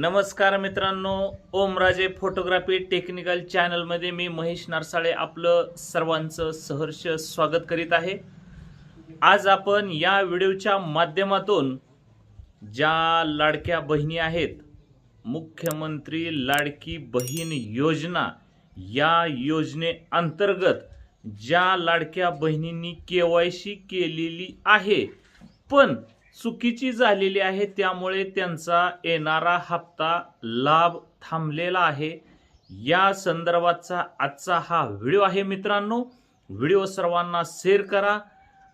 नमस्कार मित्रांनो Omraje photography technical चॅनलमध्ये मी महेश नारसाळे आपलं सर्वांचं सहर्ष स्वागत करीत आहे. आज आपण या व्हिडिओच्या माध्यमातून ज्या लाडक्या बहिणी आहेत मुख्यमंत्री लाडकी बहीण योजना या योजनेअंतर्गत ज्या लाडक्या बहिणींनी के वाय सी केलेली आहे पण चुकीची झालेली आहे त्यामुळे त्यांचा येणारा हप्ता लाभ थांबलेला आहे. या संदर्भातचा आजचा हा व्हिडिओ आहे मित्रांनो. व्हिडिओ सर्वांना शेअर करा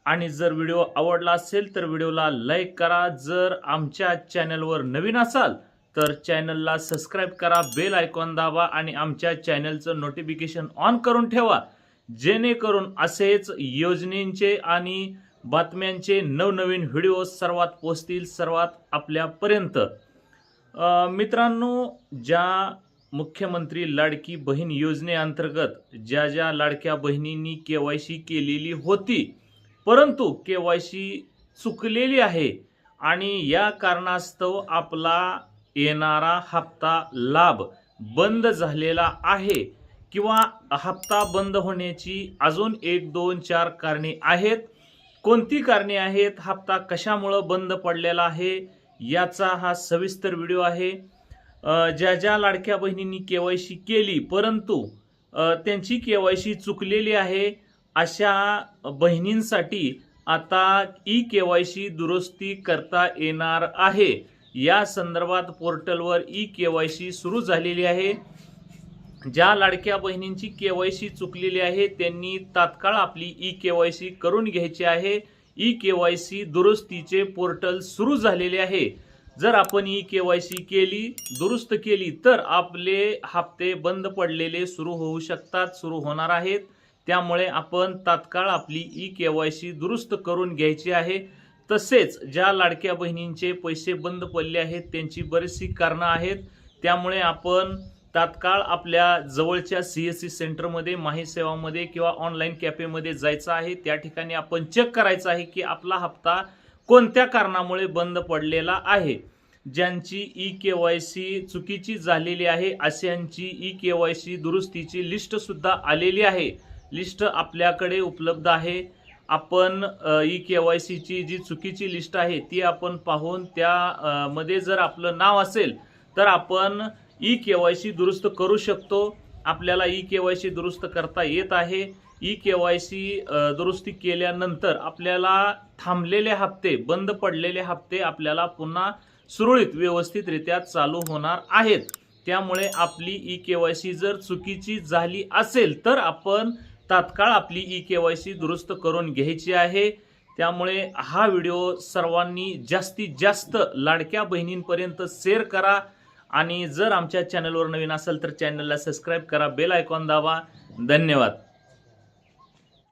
आणि जर व्हिडिओ आवडला असेल तर व्हिडिओला लाईक करा. जर आमच्या चॅनलवर नवीन असाल तर चॅनलला सबस्क्राईब करा बेल आयकॉन दाबा आणि आमच्या चॅनलचं नोटिफिकेशन ऑन करून ठेवा. जेणेकरून असेच योजनेचे आणि बातम्यांचे नवनवीन व्हिडिओ सर्वात पोचतील सर्वात आपल्यापर्यंत. मित्रांनो ज्या मुख्यमंत्री लाडकी बहीण योजनेअंतर्गत ज्या ज्या लाडक्या बहिणींनी के वाय सी केलेली होती परंतु के वाय सी चुकलेली आहे आणि या कारणास्तव आपला येणारा हप्ता लाभ बंद झालेला आहे किंवा हप्ता बंद होण्याची अजून एक दोन चार कारणे आहेत. कोणती कारणे आहेत? हप्ता कशामुळं बंद पडलेला आहे? याचा हा सविस्तर व्हिडिओ आहे. ज्या ज्या लाडक्या बहिणींनी के वाय सी केली परंतु त्यांची के वाय सी चुकलेली आहे. अशा बहिणींसाठी आता ई के वाय सी दुरुस्ती करता येणार आहे. या संदर्भात पोर्टलवर ई के वाय सी सुरू झालेली आहे. ज्या लाडक्या बहिणींची के वाय सी चुकलेली आहे त्यांनी तात्काळ आपली ई के वाय सी करून घ्यायची आहे. ई के वाय सी दुरुस्तीचे पोर्टल सुरू झालेले आहे. जर आपण ई के वाय सी केली दुरुस्त केली तर आपले हप्ते बंद पडलेले सुरू होऊ शकतात सुरू होणार आहेत. त्यामुळे आपण तात्काळ आपली ई के वाय सी दुरुस्त करून घ्यायची आहे. तसेच ज्या लाडक्या बहिणींचे पैसे बंद पडले आहेत त्यांची बरीचशी कारणं आहेत. त्यामुळे आपण तात्काळ आपल्या जवळच्या सी एस सी सेंटरमध्ये माही सेवामध्ये किंवा ऑनलाईन कॅफेमध्ये जायचं आहे. त्या ठिकाणी आपण चेक करायचं आहे की आपला हप्ता कोणत्या कारणामुळे बंद पडलेला आहे. ज्यांची ई के वाय सी चुकीची झालेली आहे अशांची ई के वाय सी दुरुस्तीची लिस्टसुद्धा आलेली आहे. लिस्ट आपल्याकडे उपलब्ध आहे. आपण ई के वाय सीची जी चुकीची लिस्ट आहे ती आपण पाहून त्या मध्ये जर आपलं नाव असेल तर आपण ई के वाय सी दुरुस्त करू शकतो. आपल्याला ई के वाय सी दुरुस्त करता येत आहे. ई के वाय सी दुरुस्ती केल्यानंतर आपल्याला थांबलेले हप्ते बंद पडलेले हप्ते आपल्याला पुन्हा सुरळीत व्यवस्थितरित्या चालू होणार आहेत. त्यामुळे आपली ई के वाय सी जर चुकीची झाली असेल तर आपण तात्काळ आपली ई के वाय सी दुरुस्त करून घ्यायची आहे. त्यामुळे हा व्हिडिओ सर्वांनी जास्तीत जास्त लाडक्या बहिणींपर्यंत शेअर करा. आणि जर आमच्या चॅनलवर नवीन असेल तर चॅनलला सबस्क्राईब करा बेल आयकॉन दाबा. धन्यवाद.